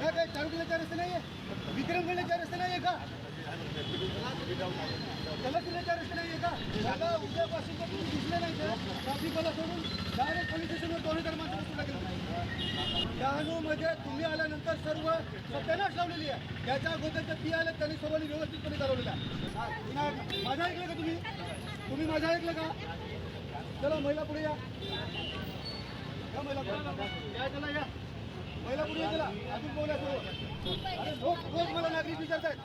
काय काय चालू रस्ते नाहीये विक्रम केल्याचा रस्ते नाहीये का त्याला किल्ल्याचा रस्ते नाहीये का मला उद्यापासून जर तुम्ही दिसले नाही तर ट्रॅफिकला सोडून डायरेक्ट पोलीस स्टेशनवर दोन हजार वस्तू लागेल डहाणूमध्ये तुम्ही आल्यानंतर सर्व सत्यानाश लावलेली आहे. त्याच्या अगोदर ती आले त्यांनी सर्वांनी व्यवस्थितपणे चालवलेलं माझा माझं ऐकलं का तुम्ही? तुम्ही माझं ऐकलं का? चला महिला पुढे या. या महिला पुढे. या चला या. महिला पुढे गेला अजून बोला सर्व अरे रोज रोज मला नागरिक विचारतात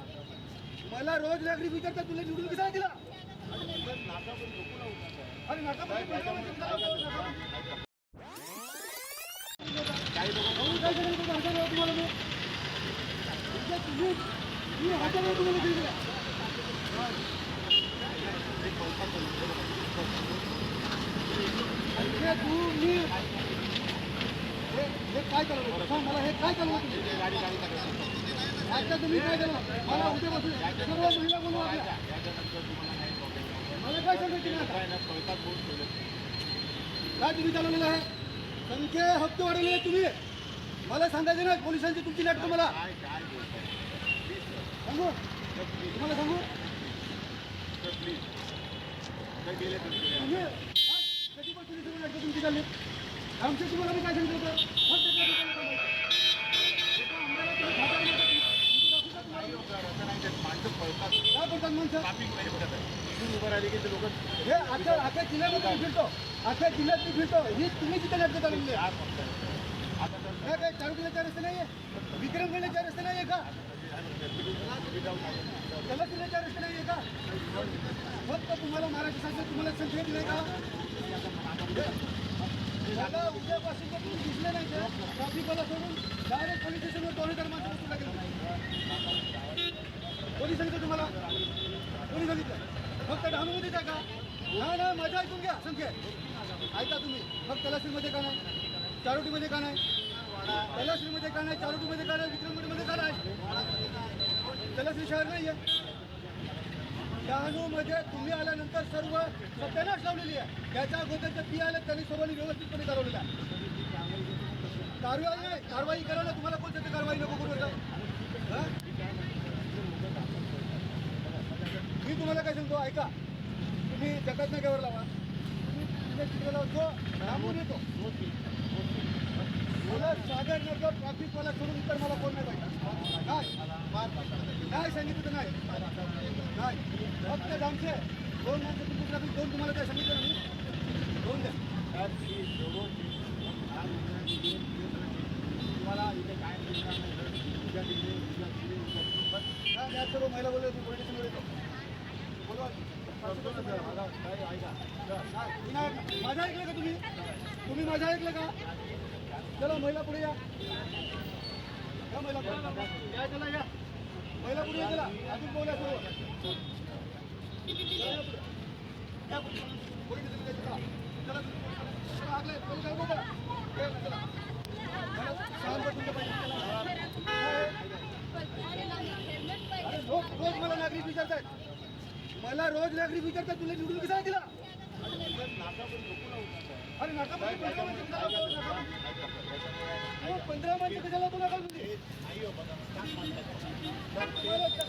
मला रोज नागरिक विचारतात तुला निवडून कसा दिला अरे नाका म्हणजे काही हे काय चालवलं सांग मला हे काय चालवलं तुम्ही? आता तुम्ही काय केलं मला उद्यापासून सर्व महिला आपल्या. मला काय सांगायचं काय तुम्ही चालवलेलं आहे? संख्ये हप्ते वाढवले आहेत तुम्ही. मला सांगायचं ना पोलिसांची तुमची नाटकं मला सांगू? तुम्हाला सांगू? तुम्ही. काय? कधीपासून ही सगळी तुमची चालली. आमच्या तुम्हाला मी काय सांगितलं होतं फक्त त्या ठिकाणी तुम्ही तुम्हाला. हे आता आता जिल्ह्यामध्ये मी फिरतो आता जिल्ह्यात मी फिरतो ही तुम्ही तिथे नाटकं चालवली आहे काय चालू केल्याचा रस्ते नाहीये विक्रम केल्याचा रस्ते आहे का त्याला केल्याचा रस्ते आहे का फक्त तुम्हाला महाराष्ट्र शासन तुम्हाला संख्या दिलाय का मला उद्यापासून जर तुम्ही दिसले नाही तर ट्रॅफिकवाला सोडून डायरेक्ट पोलीस स्टेशनवर दोन हजार माणसं वस्तू लागेल. कोणी सांगितलं तुम्हाला? कोणी सांगितलं. फक्त डहाणूमध्येच आहे का नाही नाही मजा ऐकून घ्या. संख्या. ऐका तुम्ही. फक्त तलाशीमध्ये का नाही? चारोटीमध्ये का नाही? तलाशीमध्ये का नाही? चारोटीमध्ये का नाही? विक्रमगडमध्ये का नाही? तलाशी शहर नाही आहे डहाणूमध्ये तुम्ही आल्यानंतर सर्व सत्यानाश लावलेली आहे. त्याच्या अगोदर जर ती आले त्यांनी सर्वांनी व्यवस्थितपणे चालवलेलं आहे. कारवाई नाही कारवाई करायला तुम्हाला कोणत्या कारवाई? नको करू आता? मी तुम्हाला काय सांगतो ऐका. तुम्ही जगात नाक्यावर लावा? तुम्ही तिकडे लावतो रामून येतो. मला सागर नगर ट्रॅफिकवाला सोडून तर मला कोण नाही पाहिजे काय काय सांगितलं नाही. नाही. फक्त आमचे दोन माणसं तुमची ट्रॅफिक दोन तुम्हाला काय सांगितलं मी दोन द्या. तुम्हाला इथे काय उद्या दिले उद्या दिले उद्या काय सर्व महिला बोलले तुम्ही पोलीस येतो. बोलवा. माझा ऐकलं का तुम्ही? तुम्ही माझा ऐकलं का? चला महिला पुढे या. या महिला पुढे. या चला या. महिला पुढे या चला. अजून बोला सर्व या, पुढे. चला. चला चला, आगले. चला, चला. रोज रोज मला नागरिक विचारतात मला रोज नागरिक विचारतात तुला निवडून कसा दिला अरे नाका पंधरा माणसं कशाला लावतो? नाका- पंधरा कशाला लावतो तुम्ही? तुम्हाला